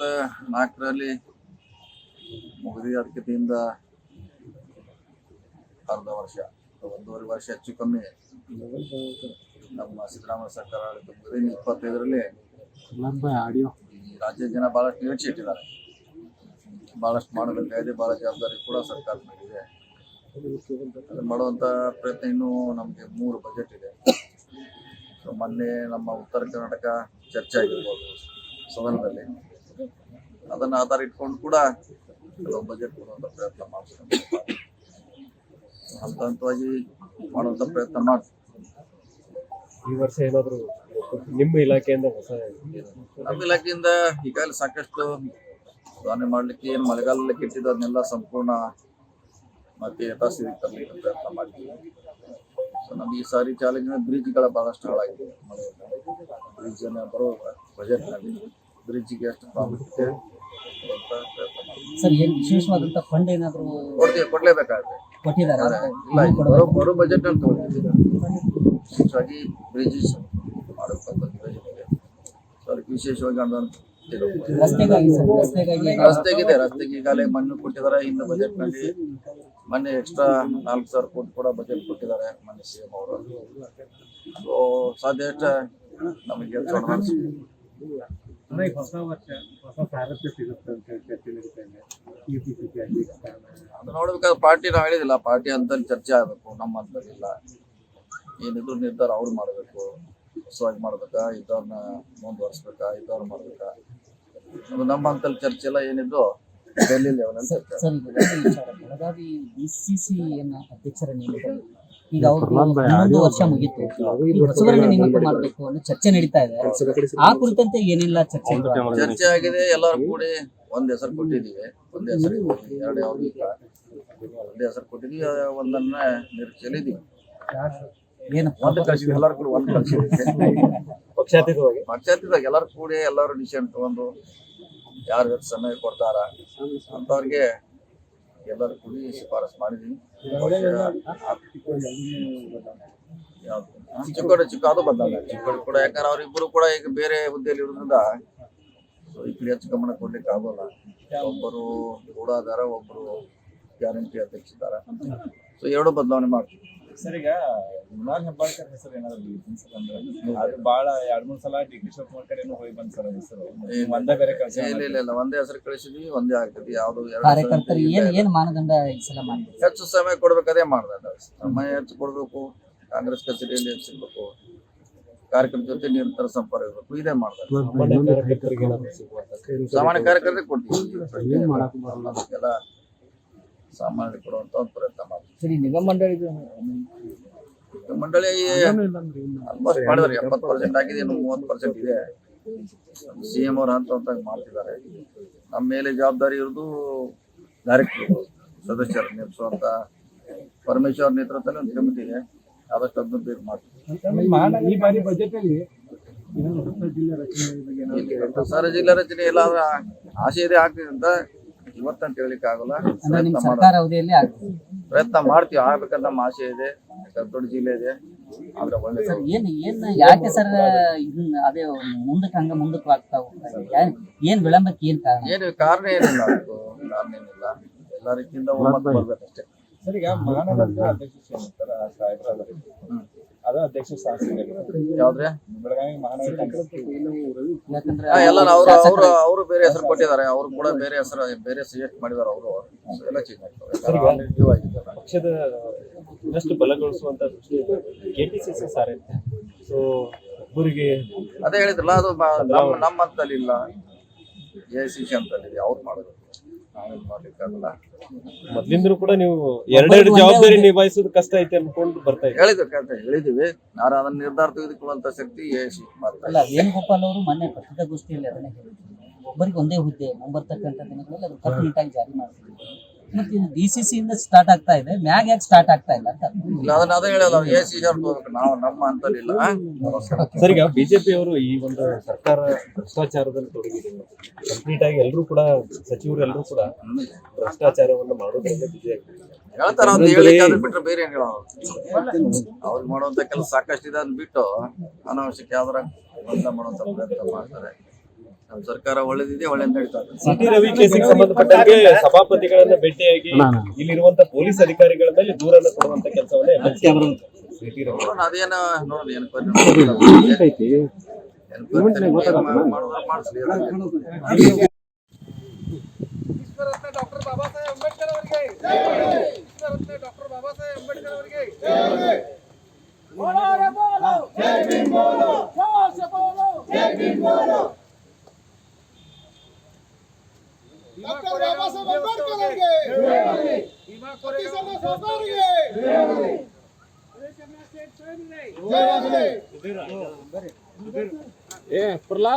ಇಪ್ಪತ್ತ ನಾಲ್ಕರಲ್ಲಿ ಮುಗಿದಿ ಅರ್ಧ ವರ್ಷ ಒಂದೂವರೆ ವರ್ಷ ಹೆಚ್ಚು ಕಮ್ಮಿ. ನಮ್ಮ ಸಿದ್ದರಾಮಯ್ಯ ಸರ್ಕಾರ ಆಡಳಿತ ಮುಗಿದಿ ಇಪ್ಪತ್ತೈದರಲ್ಲಿ ಆಡಿಯೋ. ಈ ರಾಜ್ಯದ ಜನ ಬಹಳಷ್ಟು ನಿರೀಕ್ಷೆ ಇಟ್ಟಿದ್ದಾರೆ. ಬಹಳಷ್ಟು ಮಾಡಬೇಕಾಗಿದೆ. ಬಹಳ ಜವಾಬ್ದಾರಿ ಕೂಡ ಸರ್ಕಾರ ಮೇಲಿದೆ. ಅದು ಮಾಡುವಂತ ಪ್ರಯತ್ನ ಇನ್ನೂ ನಮಗೆ ಮೂರು ಬಜೆಟ್ ಇದೆ. ಸೊ ಮೊನ್ನೆ ನಮ್ಮ ಉತ್ತರ ಕರ್ನಾಟಕ ಚರ್ಚೆ ಆಗಿರ್ಬೋದು. ಸದನದಲ್ಲಿ ಅದನ್ನ ಆಧಾರ ಇಟ್ಕೊಂಡು ಕೂಡ ಕೆಲವು ಬಜೆಟ್ ಕೊಡುವಂತ ಪ್ರಯತ್ನ ಮಾಡ್ತಾರೆ ಹಂತ ಹಂತವಾಗಿ ಮಾಡುವಂತ ಪ್ರಯತ್ನ ಮಾಡ್ತೀವಿ ಈ ವರ್ಷ ಏನಾದರೂ ನಿಮ್ಮ ಇಲಾಖೆಯಿಂದ ಹೊಸ ನಮ್ಮ ಇಲಾಖೆಯಿಂದ ಈಗಾಗಲೇ ಸಾಕಷ್ಟು ಸುಧಾರಣೆ ಮಾಡ್ಲಿಕ್ಕೆ ಏನು ಮಳೆಗಾಲದಲ್ಲಿ ಕೆಟ್ಟಿದ್ದು ಅದನ್ನೆಲ್ಲ ಸಂಪೂರ್ಣ ಮತ್ತೆ ಯಥಾಸ್ಥಿತಿಗೆ ತರಲಿಕ್ಕೆ ಪ್ರಯತ್ನ ಮಾಡ್ತೀವಿ. ಸೊ ನಮ್ಗೆ ಈ ಸಾರಿ ಚಾಲೆಂಜ್ ಬ್ರಿಡ್ಜ್ಗಳ ಬಹಳಷ್ಟು ಹಾಳಾಗಿದೆ ಮಳೆಯಿಂದ ಬ್ರಿಡ್ಜ್ ಅನ್ನ ಬರೋ ಬಜೆಟ್ನಲ್ಲಿ ಬ್ರಿಡ್ಜ್ಗೆ ಎಷ್ಟು ಪ್ರಾಮುಖ್ಯತೆ. ಸರ್ ಏನ್ ವಿಶೇಷವಾದಂತ ಫಂಡ್ ಏನಾದ್ರು ಕೊಡ್ತೀವಿ ಕೊಡ್ಲೇಬೇಕಾಗುತ್ತೆ. ಕೊಟ್ಟಿದ್ದಾರೆ ಇಲ್ಲ ಬರೋ ಬರೋ ಬಜೆಟ್ ವಿಶೇಷವಾಗಿ ಬ್ರಿಡ್ಜಸ್ ಮಾಡಬೇಕಂತ ಯೋಜನೆ ಇದೆ. ಸೊ ಅದಕ್ಕೆ ವಿಶೇಷವಾಗಿ ಅನುದಾನ ತೆಗೆದುಕೊಳ್ಳಿ. ರಸ್ತೆಗಾಗಿ ಸರ್ ರಸ್ತೆಗಾಗಿ ರಸ್ತೆಗಿದೆ ರಸ್ತೆಗೆ ಈಗಾಗಲೇ ಮಣ್ಣು ಕೊಟ್ಟಿದ್ದಾರೆ. ಇನ್ನು ಬಜೆಟ್ನಲ್ಲಿ ಮೊನ್ನೆ ಎಕ್ಸ್ಟ್ರಾ ನಾಲ್ಕು ಸಾವಿರ ಕೋಟಿ ಕೂಡ ಬಜೆಟ್ ಕೊಟ್ಟಿದ್ದಾರೆ ಮೊನ್ನೆ ಸಿ ಎಂ ಅವರು. ಸೊ ಸಾಧ್ಯ ನಮಗೆ ಕೆಲಸ ಹೊಸ ವರ್ಷ ಹೊಸ ಸಾರಥ್ಯ ಸಿಗುತ್ತೆ ಅಂತ ಚರ್ಚೆ ನಡೀತಾ ಇದೆ ಸ್ಥಾನ ಅದು ನೋಡ್ಬೇಕಾದ್ರೆ ಪಾರ್ಟಿ ನಾವು ಹೇಳಿದಿಲ್ಲ ಪಾರ್ಟಿ ಅಂತ ಚರ್ಚೆ ಆಗಬೇಕು ನಮ್ಮ ಅಂತಲ್ಲಿ ಇಲ್ಲ ಏನಿದ್ರು ನಿರ್ಧಾರ ಅವ್ರು ಮಾಡಬೇಕು ಹೊಸವಾಗಿ ಮಾಡ್ಬೇಕಾ ಇದ್ದವ್ರನ್ನ ಮುಂದುವರ್ಸ್ಬೇಕಾ ಇದ್ದವ್ರು ಮಾಡ್ಬೇಕಾ ಅದು ನಮ್ಮ ಅಂತಲ್ಲಿ ಚರ್ಚೆ ಎಲ್ಲ ಏನಿದ್ರು ಡೆಲ್ಲಿ ಲೆವೆಲ್ ಅಂತ ಸರ್ ಈಗ ಸಿ ಸಿ ಬೆಳಗಾವಿ ಅಧ್ಯಕ್ಷರ ನೇಮಕ ಈಗ ಅವ್ರು ಹನ್ನೊಂದು ವರ್ಷ ಮುಗೀತು. ಈಗ ಹೊಸಬರನ್ನ ನೇಮಕ ಮಾಡಬೇಕು ಅನ್ನೋ ಚರ್ಚೆ ನಡೀತಾ ಇದೆ. ಆ ಕುರಿತಂತೆ ಏನೆಲ್ಲ ಚರ್ಚೆ ಚರ್ಚೆ ಆಗಿದೆ ಎಲ್ಲರೂ ಕೂಡಿ ಒಂದ್ ಹೆಸರು ಕೊಟ್ಟಿದೀವಿ ಒಂದ್ ಹೆಸರು ಎರಡು ಯಾವ್ದು ಇಲ್ಲ ಒಂದ್ ಹೆಸರು ಕೊಟ್ಟಿದೀವಿ ಒಂದನ್ನ ನಿರ್ಚಲಿದೀವಿ ಇದೀವಿ ಏನು ಒಂದು ಕಳ್ಸಿದ್ವಿ ಎಲ್ಲರೂ ಕೂಡಿ ಒಂದು ಕಳ್ಸಿದ್ವಿ ಪಕ್ಷಾತೀತವಾಗಿ? ಪಂಚಾಯತಿದಾಗ ಎಲ್ಲರೂ ಕೂಡಿ ಎಲ್ಲರೂ ಡಿಸಿಷನ್ ತಗೊಂಡು ಯಾರು ಸಮಯ ಕೊಡ್ತಾರ ಅಂತವ್ರಿಗೆ ಎಲ್ಲರೂ ಕೂಡಿ ಶಿಫಾರಸ್ ಮಾಡಿದೀವಿ? ಹಾ, ಚಿಕ್ಕೋಡಿ ಚಿಕ್ಕ ಅದು ಬದಲಾಗ ಚಿಕ್ಕೋಡಿ ಕೂಡ ಯಾಕಂದ್ರೆ ಅವ್ರಿಬ್ರು ಕೂಡ ಈಗ ಬೇರೆ ಹುದ್ದೆಯಲ್ಲಿ ಇರೋದ್ರಿಂದ ಸೊ ಈ ಕಡೆ ಹೆಚ್ಚು ಗಮನ ಕೊಡ್ಲಿಕ್ಕೆ ಆಗೋಲ್ಲ. ಒಬ್ಬರು ಗೂಢಾಧಾರ ಒಬ್ಬರು ಗ್ಯಾರಂಟಿ ಅಧ್ಯಕ್ಷಿದಾರ ಸೊ ಎರಡು ಬದಲಾವಣೆ ಮಾಡ್ತೀವಿ. ಸರ್ ಈಗ ಮೃಣಾಲ್ ಹೆಬ್ಬಾಳ್ಕರ್ ಹೆಸರು ಏನಾದ್ರು ಅದು ಬಹಳ ಎರಡ್ ಮೂರ್ ಸಲ ಡಿ ಕೆ ಶಿವಕುಮಾರ್ ಹೋಗಿ ಬಂದ್ ಸರ್ ಹೆಸರು. ಒಂದೇ ಬೇರೆ ಕೆಲಸ ಇಲ್ಲ ಇಲ್ಲ ಇಲ್ಲ ಒಂದೇ ಹೆಸರು ಕಳಿಸಿದ್ವಿ ಒಂದೇ ಆಗ್ತದೆ ಯಾವ್ದು ಕಾರ್ಯಕರ್ತರು ಏನ್ ಏನ್ ಮಾನದಂಡ ಈ ಸಲ ಮಾಡ್ಬೇಕು ಹೆಚ್ಚು ಸಮಯ ಕೊಡ್ಬೇಕಾದೇ ಮಾಡ್ದ ಸಮಯ ಹೆಚ್ಚು ಕೊಡ್ಬೇಕು ಕಾಂಗ್ರೆಸ್ ಕಚೇರಿಯಲ್ಲಿ ಹೆಚ್ಚಿರ್ಬೇಕು ಕಾರ್ಯಕ್ರಮ ಜೊತೆ ನಿರಂತರ ಸಂಪರ್ಕ ಇರಬೇಕು ಇದೇ ಮಾಡ್ತಾರೆ ಸಾಮಾನ್ಯ ಕಾರ್ಯಕರ್ತರಿಗೆ ಕೊಡ್ತೀವಿ. ಎಲ್ಲ ಸಾಮಾನ್ಯ ಕೊಡುವಂತ ಒಂದು ಪ್ರಯತ್ನ ಮಾಡ್ತೀವಿ ಸರಿ ನಿಗಮ ಮಂಡಳಿ ಮಂಡಳಿ ಆಲ್ಮೋಸ್ಟ್ ಮಾಡಿದಾರೆ ಎಪ್ಪತ್ತು ಪರ್ಸೆಂಟ್ ಆಗಿದೆ ಇನ್ನು ಮೂವತ್ತು ಪರ್ಸೆಂಟ್ ಇದೆ. ಸಿ ಎಂ ಅವ್ರ ಹಂತ ಮಾಡ್ತಿದ್ದಾರೆ. ನಮ್ಮ ಮೇಲೆ ಜವಾಬ್ದಾರಿ ಇರೋದು ಡೈರೆಕ್ಟರ್ ಸದಸ್ಯರು ನೇಮಿಸುವಂತ ಪರಮೇಶ್ವರ್ ನೇತೃತ್ವದಲ್ಲಿ ಒಂದು ಕಮಿಟಿ ಇದೆ. ಆದಷ್ಟು ಅದನ್ನು ಬೇಗ ಮಾಡ್ತೀವಿ. ಈ ಬಾರಿ ಬಜೆಟ್ ಅಲ್ಲಿ ಇನ್ನೊಂದು ಹೊಸ ಜಿಲ್ಲೆ ರಚನೆ ಬಗ್ಗೆ ಏನಾದ್ರು ಹೊಸ ಜಿಲ್ಲಾ ರಚನೆ ಎಲ್ಲ ಆಸೆ ಇದೆ ಆಗ್ತಿದೆ ಅಂತ ಇವತ್ತಂತ ಹೇಳಲಿಕ್ಕೆ ಆಗಲ್ಲ. ಅಂದ್ರೆ ಸರ್ಕಾರ ಅವಧಿಯಲ್ಲಿ ಆಗ್ತದೆ. ಪ್ರಯತ್ನ ಮಾಡ್ತೀವಿ. ಆಗ್ಬೇಕಂತ ನಮ್ಮ ಆಸೆ ಇದೆ. ಯಾಕಂದ್ರೆ ದೊಡ್ಡ ಜಿಲ್ಲೆ ಇದೆ. ಆದ್ರೆ ಒಳ್ಳೆ ಸರ್ ಏನ್ ಏನ್ ಯಾಕೆ ಸರ್ ಇದನ್ನ ಅದೇ ಮುಂದಕ್ಕೆ ಹಂಗ ಮುಂದಕ್ಕೆ ಆಗ್ತಾ ಹೋಗ್ತಾ ಇದೆ? ಯಾ- ಏನ್ ವಿಳಂಬಕ್ಕೆ ಏನ್ ಕಾರಣ? ಏನು ಕಾರಣ ಏನಿಲ್ಲ ಅದಕ್ಕೂ. ಕಾರಣ ಏನಿಲ್ಲ. ಎಲ್ಲ ರೀತಿಯಿಂದ ಒಮ್ಮತ ಬರ್ಬೇಕಷ್ಟೇ. ಸರ್ ಈಗ ಮಹಾನಗರದ ಅಧ್ಯಕ್ಷ ಸಾಹೇಬ್ರ. ಹ್ಮ್. ಅದು ಅಧ್ಯಕ್ಷ ಸ್ಥಾನ. ಯಾವ್ದ್ರೆ? ಬೆಳಗಾವಿ ಮಹಾನಗರ ಎಲ್ಲ ಅವರು ಅವರು ಅವರು ಬೇರೆ ಹೆಸರು ಕೊಟ್ಟಿದ್ದಾರೆ. ಅವ್ರು ಕೂಡ ಬೇರೆ ಹೆಸರು ಬೇರೆ ಸಜೆಸ್ಟ್ ಮಾಡಿದಾರೆ ಅವರು. ಎಲ್ಲ ಚೇಂಜ್ ಆಗ್ತವೆ. ಪಕ್ಷದ ಇನ್ನಷ್ಟು ಬಲಗೊಳಿಸುವಂತ ದೃಷ್ಟಿಯಿಂದ ಕೆಪಿಸಿಸಿ ಸಾರಥ್ಯ ಸೊ ಒಬ್ಬರಿಗೆ ಅದೇ ಹೇಳಿದ್ರಲ್ಲ ಅದು ನಮ್ಮ ಅಂತಲ್ಲಿ ಹಂತಲ್ಲಿ ಇಲ್ಲ. ಎ ಸಿ ಸಿ ಅಂತಲ್ಲಿ ಅವ್ರು ಮಾಡೋದು. ಮಾಡ್ಲಿಕ್ಕಾಗಲ್ಲ ಮೊದ್ಲಿಂದನೂ ಕೂಡ ನೀವು ಎರಡೆರಡು ಜವಾಬ್ದಾರಿ ನಿಭಾಯಿಸೋದು ಕಷ್ಟ ಐತೆ ಅನ್ಕೊಂಡು ಬರ್ತಾ ಇದ್ದೀವಿ ಹೇಳಿದ್ವಿ ಕರೆಕ್ಟ್ ಹೇಳಿದೀವಿ. ನಾನು ಅದನ್ನ ನಿರ್ಧಾರ ತೆಗೆದುಕೊಳ್ಳುವಂತ ಶಕ್ತಿ ಎ ಸಿ ಮಾಡ್ತಾರೆ ಅಲ್ಲ ವೇಣುಗೋಪಾಲ್ ಅವರು ಮೊನ್ನೆ ಪತ್ರಿಕಾಗೋಷ್ಠಿಯಲ್ಲಿ ಅದನ್ನ ಹೇಳಿದ್ರು. ಒಬ್ಬರಿಗೆ ಒಂದೇ ಹುದ್ದೆ ಮುಂಬರ್ತಕ್ಕಂಥ ದಿನಗಳಲ್ಲಿ ಅದು ಕಟ್ಟುನಿಟ್ಟಾಗಿ ಜಾರಿ ಮಾಡ್ತಿದ್ರು ಮತ್ತೆ ಇದು ಡಿ ಸಿ ಇಂದ ಸ್ಟಾರ್ಟ್ ಆಗ್ತಾ ಇದೆ. ಮ್ಯಾಗ್ ಯಾಕೆ ಸ್ಟಾರ್ಟ್ ಆಗ್ತಾ ಇಲ್ಲ ಅಂತ. ಇಲ್ಲ ಅದನ್ನ ಅದೇ ಹೇಳಲ್ಲ ಎ ಸಿ ಹೋಗ್ಬೇಕು ನಾವು ನಮ್ಮ ಅಂತಲಿಲ್ಲ ಇಲ್ಲ. ಸರ್ ಈಗ ಬಿಜೆಪಿ ಅವರು ಈ ಒಂದು ಸರ್ಕಾರ ಭ್ರಷ್ಟಾಚಾರದಲ್ಲಿ ತೊಡಗಿದೆ ಕಂಪ್ಲೀಟ್ ಆಗಿ ಎಲ್ಲರೂ ಕೂಡ ಸಚಿವರು ಎಲ್ಲರೂ ಕೂಡ ಭ್ರಷ್ಟಾಚಾರವನ್ನು ಮಾಡೋದ್ರಿಂದ ಬಿಜಿ ಆಗ್ತಿದ್ದಾರೆ ಹೇಳ್ತಾರ ಅಂತ ಹೇಳಿ ಬಿಟ್ರೆ ಬೇರೆ ಏನ್ ಹೇಳೋದು ಅವ್ರು ಮಾಡುವಂತ ಕೆಲಸ ಸಾಕಷ್ಟು ಇದೆ ಅಂದ್ಬಿಟ್ಟು ಅನಾವಶ್ಯಕ ಯಾವ್ದಾರ ಬಂದ ಮಾಡುವಂತ ಪ್ರಯತ್ನ ಮಾಡ್ತಾರೆ. ನಮ್ಮ ಸರ್ಕಾರ ಒಳ್ಳೇದಿದೆ ಒಳ್ಳೆ ನಡೀತಾ ಇದೆ ಸಿಟಿ ರವಿ ಕೇಸಿಗೆ ಸಂಬಂಧಪಟ್ಟಂತೆ ಸಭಾಪತಿಗಳನ್ನ ಭೇಟಿಯಾಗಿ ಇಲ್ಲಿರುವಂತ ಪೊಲೀಸ್ ಅಧಿಕಾರಿಗಳ ಮೇಲೆ ದೂರನ್ನ ಕೊಡುವಂತ ಕೆಲಸವನ್ನ ಸಿಟಿ ರವಿ ಅದೇನ. ವಿಶ್ವರತ್ನ ಡಾಕ್ಟರ್ ಬಾಬಾ ಸಾಹೇಬ್ ಅಂಬೇಡ್ಕರ್ ಅವರಿಗೆ ವಿಶ್ವರತ್ನ ಡಾಕ್ಟರ್ ಬಾಬಾ ಸಾಹೇಬ್ ಅಂಬೇಡ್ಕರ್ ಅವರಿಗೆ. ಬೋಲೋ ರೇ ಬೋಲೋ ಜೈ ಭೀಮ್ ಬೋಲೋ ಜೋಶ್ ಬೋಲೋ ಜೈ ಭೀಮ್ ಬೋಲೋ ಡಾಕ್ಟರ್ ಬಾಬಾ ಸಾಹೇಬ್ ಅಂಬೇಡ್ಕರ್ ಅವರಿಗೆ ಭೀಮಾ